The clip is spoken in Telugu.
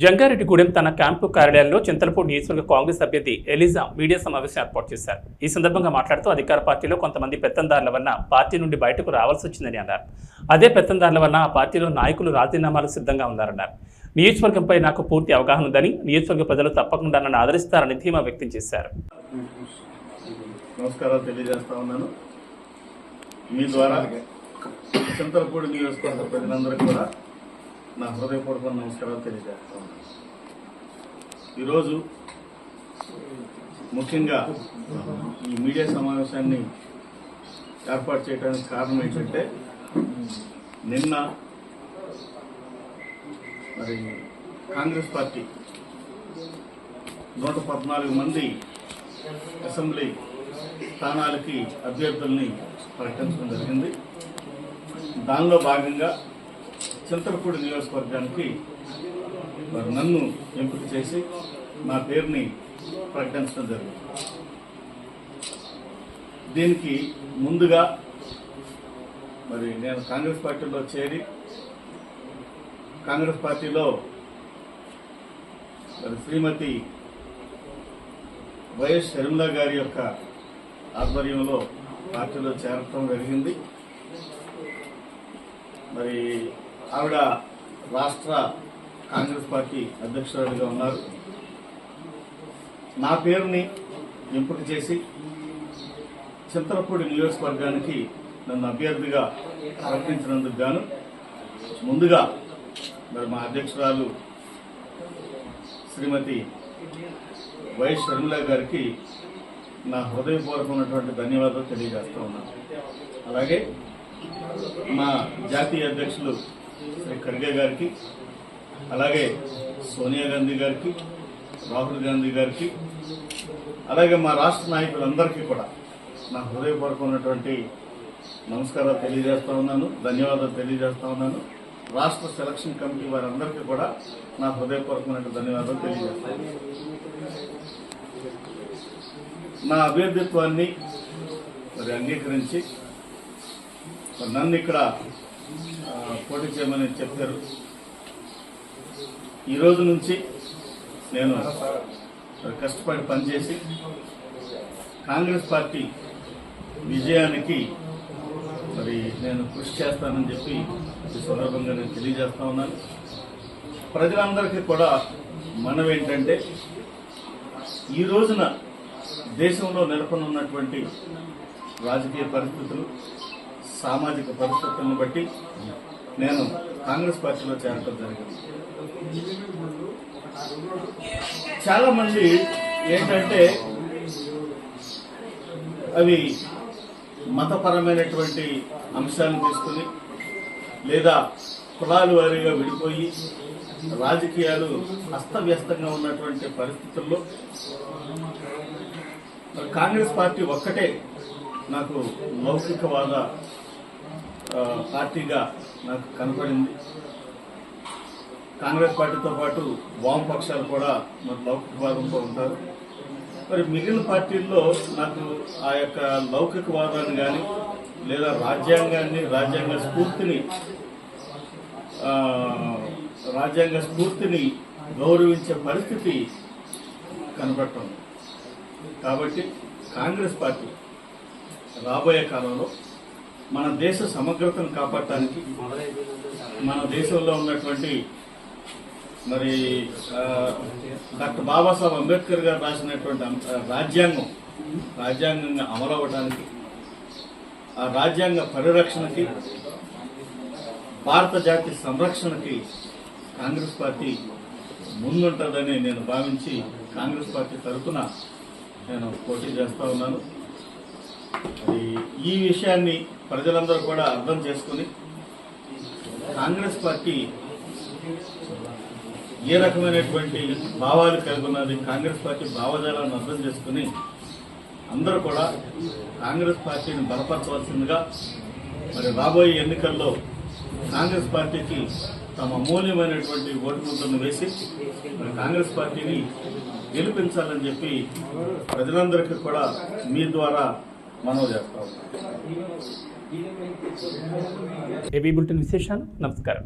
జంగారెడ్డిగూడెం తన క్యాంపు కార్యాలయంలో చింతలపూడి నియోజకవర్గ కాంగ్రెస్ అభ్యర్థి ఎలిజా మీడియా సమావేశం ఏర్పాటు చేశారు. ఈ సందర్భంగా మాట్లాడుతూ అధికార పార్టీలో కొంతమంది పెత్తందారుల వలన పార్టీ నుండి బయటకు రావాల్సి వచ్చిందని అన్నారు. అదే పెత్తందారుల వలన ఆ పార్టీలో నాయకులు రాజీనామాలు సిద్ధంగా ఉన్నారన్నారు. నియోజకవర్గంపై నాకు పూర్తి అవగాహన ఉందని నియోజకవర్గ ప్రజలు తప్పకుండా నన్ను ఆదరిస్తారని ధీమా వ్యక్తం చేశారు. నమస్కారాలు తెలియజేస్తా ఉన్నాను. మీ ద్వారా చింతలపూడి నియోజకవర్గ ప్రజలందరూ కూడా నా హృదయపూర్వక నమస్కారాలు తెలియజేస్తా ఉన్నాను ఈరోజు ముఖ్యంగా ఈ మీడియా సమావేశాన్ని ఏర్పాటు చేయడానికి కారణం ఏంటంటే నిన్న మరి కాంగ్రెస్ పార్టీ నూట పద్నాలుగు మంది అసెంబ్లీ స్థానాలకి అభ్యర్థుల్ని ప్రకటించడం జరిగింది. దానిలో భాగంగా చింతలపూడి నియోజకవర్గానికి వారు నన్ను ఎంపిక చేసి నా పేరుని ప్రకటించడం జరిగింది. దీనికి ముందుగా మరి నేను కాంగ్రెస్ పార్టీలో చేరి కాంగ్రెస్ పార్టీలో మరి శ్రీమతి వైఎస్ షర్మిల గారి యొక్క ఆధ్వర్యంలో పార్టీలో చేరటం జరిగింది. మరి ఆవిడ రాష్ట్ర కాంగ్రెస్ పార్టీ అధ్యక్షురాలుగా ఉన్నారు. నా పేరుని ఎంపిక చేసి చింతలపూడి నియోజకవర్గానికి నన్ను అభ్యర్థిగా ప్రకటించినందుకు గాను ముందుగా మరి మా అధ్యక్షురాలు శ్రీమతి వైఎస్ షర్మిల గారికి నా హృదయపూర్వకమైనటువంటి ధన్యవాదాలు తెలియజేస్తూ ఉన్నాను. అలాగే మా జాతీయ అధ్యక్షులు శ్రీ ఖర్గే గారికి అలాగే సోనియా గాంధీ గారికి రాహుల్ గాంధీ గారికి అలాగే మా రాష్ట్ర నాయకులందరికీ కూడా నా హృదయపూర్వకమైనటువంటి నమస్కారాలు తెలియజేస్తా ఉన్నాను ధన్యవాదాలు తెలియజేస్తా ఉన్నాను. రాష్ట్ర సెలక్షన్ కమిటీ వారందరికీ కూడా నా హృదయపూర్వకమైన ధన్యవాదాలు తెలియజేస్తాను నా అభ్యర్థిత్వాన్ని మరి అంగీకరించి నన్ను ఇక్కడ పోటీ చేయమని చెప్పారు. ఈ రోజు నుంచి నేను కష్టపడి పనిచేసి కాంగ్రెస్ పార్టీ విజయానికి మరి నేను కృషి చేస్తానని చెప్పి ఈ సందర్భంగా నేను తెలియజేస్తా ఉన్నాను. ప్రజలందరికీ కూడా మనం ఏంటంటే ఈ రోజున దేశంలో నెలకొనున్నటువంటి రాజకీయ పరిస్థితులు సామాజిక పరిస్థితులను బట్టి నేను కాంగ్రెస్ పార్టీలో చేరటం జరిగింది. చాలా మంది ఏంటంటే అవి మతపరమైనటువంటి అంశాలను తీసుకుని లేదా కులాల వారీగా విడిపోయి రాజకీయాలు అస్తవ్యస్తంగా ఉన్నటువంటి పరిస్థితుల్లో కాంగ్రెస్ పార్టీ ఒక్కటే నాకు లౌకికవాద పార్టీగా నాకు కనపడింది. కాంగ్రెస్ పార్టీతో పాటు వామపక్షాలు కూడా మరి లౌకికవాదంతో ఉంటారు. మరి మిగిలిన పార్టీల్లో నాకు ఆ యొక్క లౌకికవాదాన్ని కానీ లేదా రాజ్యాంగాన్ని రాజ్యాంగ స్ఫూర్తిని రాజ్యాంగ స్ఫూర్తిని గౌరవించే పరిస్థితి కనపడటం. కాబట్టి కాంగ్రెస్ పార్టీ రాబోయే కాలంలో మన దేశ సమగ్రతను కాపాడటానికి మన దేశంలో ఉన్నటువంటి మరి డాక్టర్ బాబాసాహెబ్ అంబేద్కర్ గారు రాసినటువంటి ఆ, రాజ్యాంగం రాజ్యాంగంగా అమలవ్వటానికి ఆ రాజ్యాంగ పరిరక్షణకి భారత జాతి సంరక్షణకి కాంగ్రెస్ పార్టీ ముందుంటుందని నేను భావించి కాంగ్రెస్ పార్టీ తరఫున నేను పోటీ చేస్తా ఉన్నాను. అది ఈ విషయాన్ని ప్రజలందరూ కూడా అర్థం చేసుకుని కాంగ్రెస్ పార్టీ ఏ రకమైనటువంటి భావాలు కలిగి ఉన్నది కాంగ్రెస్ పార్టీ భావజాలను అర్థం చేసుకుని అందరూ కూడా కాంగ్రెస్ పార్టీని బలపరచవలసిందిగా మరి రాబోయే ఎన్నికల్లో కాంగ్రెస్ పార్టీకి తమ అమూల్యమైనటువంటి ఓటు ముద్రను వేసి మరి కాంగ్రెస్ పార్టీని గెలిపించాలని చెప్పి ప్రజలందరికీ కూడా మీ ద్వారా మనవి చేస్తా ఉన్నాం ఏబీ బులెటిన్ విశేషాలు? నమస్కారం.